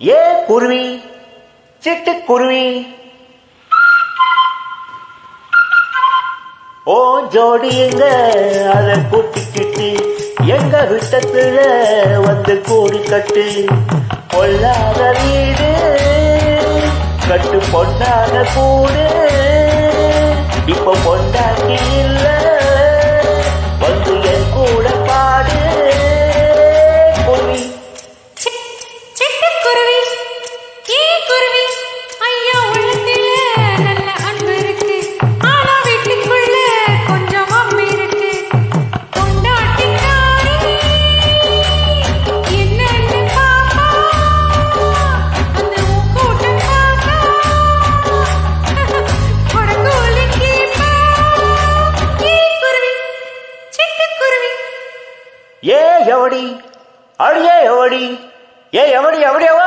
ஏ குருவி? சிட்டுக்குருவி ஓ ஜோடி எங்க? அத கூட்டிக்கிட்டு எங்க விட்டத்துல வந்து கூடி கட்டு. பொல்லாத வீடு கட்டு பொன்னான கூடு. இப்ப பொண்டா ఏ ఎవడి? అడిగే ఎవడి? ఏ ఎవడి? ఎవడెవా?